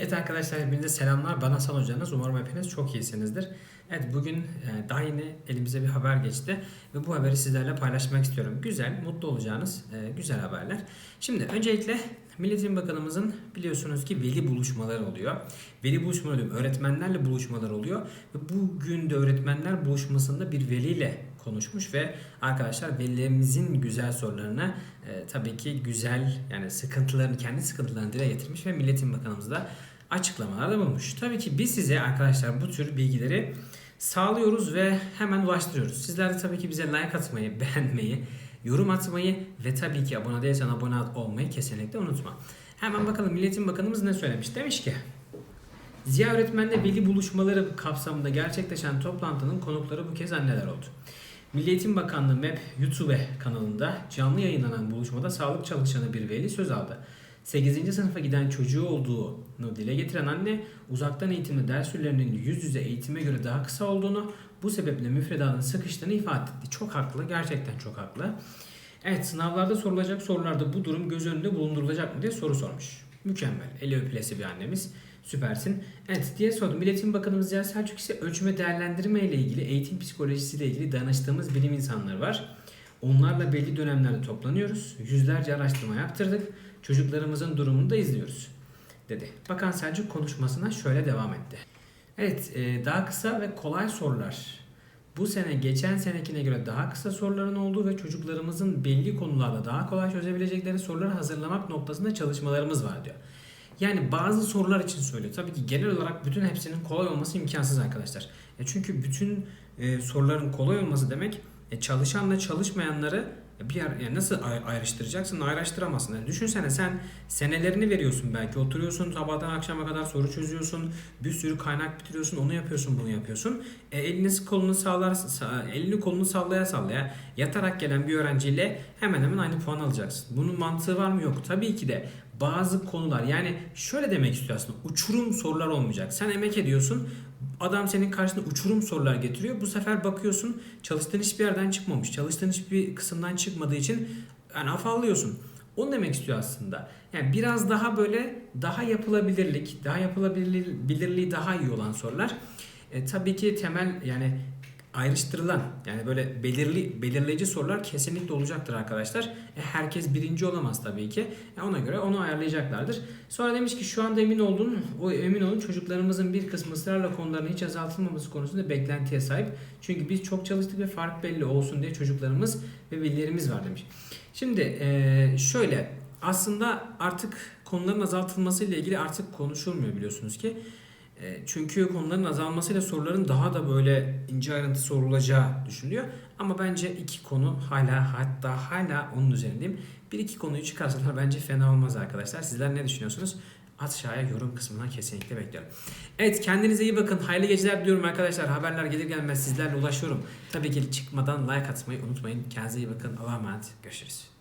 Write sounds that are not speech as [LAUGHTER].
Evet arkadaşlar hepinize selamlar. Ben Hasan Hocanız. Umarım hepiniz çok iyisinizdir. Evet bugün e, daha yeni elimize bir haber geçti ve bu haberi sizlerle paylaşmak istiyorum. Güzel, mutlu olacağınız e, güzel haberler. Şimdi öncelikle Milletin Bakanımızın biliyorsunuz ki veli buluşmaları oluyor. Veli buluşmaları öğretmenlerle buluşmalar oluyor. Ve bugün de öğretmenler buluşmasında bir veliyle konuşmuş ve arkadaşlar velilerimizin güzel sorularına e, tabii ki güzel yani sıkıntılarını kendi sıkıntılarını dile getirmiş ve Milletin Bakanımız da açıklamalarda bulmuş. Tabii ki biz size arkadaşlar bu tür bilgileri sağlıyoruz ve hemen ulaştırıyoruz. Sizler de tabii ki bize like atmayı, [LAUGHS] beğenmeyi, yorum atmayı ve tabii ki abone değilsen abone olmayı kesinlikle unutma. Hemen bakalım Milletin Bakanımız ne söylemiş? Demiş ki Ziya Öğretmen'le veli buluşmaları kapsamında gerçekleşen toplantının konukları bu kez anneler oldu. Milli Eğitim Bakanlığı MEP YouTube kanalında canlı yayınlanan buluşmada sağlık çalışanı bir veli söz aldı. 8. sınıfa giden çocuğu olduğunu dile getiren anne uzaktan eğitimli ders sürelerinin yüz yüze eğitime göre daha kısa olduğunu bu sebeple müfredatın sıkıştığını ifade etti. Çok haklı, gerçekten çok haklı. Evet sınavlarda sorulacak sorularda bu durum göz önünde bulundurulacak mı diye soru sormuş. Mükemmel. Eli öpülesi bir annemiz. Süpersin. Evet diye sordum. Milletin Bakanımız Ziya Selçuk ise ölçme değerlendirme ile ilgili eğitim psikolojisiyle ilgili danıştığımız bilim insanları var. Onlarla belli dönemlerde toplanıyoruz. Yüzlerce araştırma yaptırdık. Çocuklarımızın durumunu da izliyoruz dedi. Bakan Selçuk konuşmasına şöyle devam etti. Evet e, daha kısa ve kolay sorular. Bu sene geçen senekine göre daha kısa soruların olduğu ve çocuklarımızın belli konularda daha kolay çözebilecekleri soruları hazırlamak noktasında çalışmalarımız var diyor. Yani bazı sorular için söylüyor. Tabii ki genel olarak bütün hepsinin kolay olması imkansız arkadaşlar. E çünkü bütün e, soruların kolay olması demek e, çalışanla çalışmayanları bir yer, yani nasıl ay- ayrıştıracaksın? Ayrıştıramazsın. Yani düşünsene sen senelerini veriyorsun belki. Oturuyorsun sabahtan akşama kadar soru çözüyorsun. Bir sürü kaynak bitiriyorsun. Onu yapıyorsun, bunu yapıyorsun. E, elini kolunu sağlar, sa- elini kolunu sallaya sallaya yatarak gelen bir öğrenciyle hemen hemen aynı puan alacaksın. Bunun mantığı var mı? Yok. Tabii ki de bazı konular yani şöyle demek istiyor aslında uçurum sorular olmayacak. Sen emek ediyorsun. Adam senin karşına uçurum sorular getiriyor. Bu sefer bakıyorsun çalıştığın hiçbir yerden çıkmamış. Çalıştığın hiçbir kısımdan çıkmadığı için yani afallıyorsun. Onu demek istiyor aslında. Yani biraz daha böyle daha yapılabilirlik, daha yapılabilirliği daha iyi olan sorular. E, tabii ki temel yani ayrıştırılan yani böyle belirli belirleyici sorular kesinlikle olacaktır arkadaşlar. E, herkes birinci olamaz tabii ki. E, ona göre onu ayarlayacaklardır. Sonra demiş ki şu anda emin olun, o emin olun çocuklarımızın bir kısmı ısrarla konularının hiç azaltılmaması konusunda beklentiye sahip. Çünkü biz çok çalıştık ve fark belli olsun diye çocuklarımız ve velilerimiz var demiş. Şimdi e, şöyle aslında artık konuların azaltılması ile ilgili artık konuşulmuyor biliyorsunuz ki. E, Çünkü konuların azalmasıyla soruların daha da böyle ince ayrıntı sorulacağı düşünülüyor. Ama bence iki konu hala hatta hala onun üzerindeyim. Bir iki konuyu çıkarsalar bence fena olmaz arkadaşlar. Sizler ne düşünüyorsunuz? Aşağıya yorum kısmından kesinlikle bekliyorum. Evet kendinize iyi bakın. Hayırlı geceler diliyorum arkadaşlar. Haberler gelir gelmez sizlerle ulaşıyorum. Tabii ki çıkmadan like atmayı unutmayın. Kendinize iyi bakın. Allah'a emanet. Görüşürüz.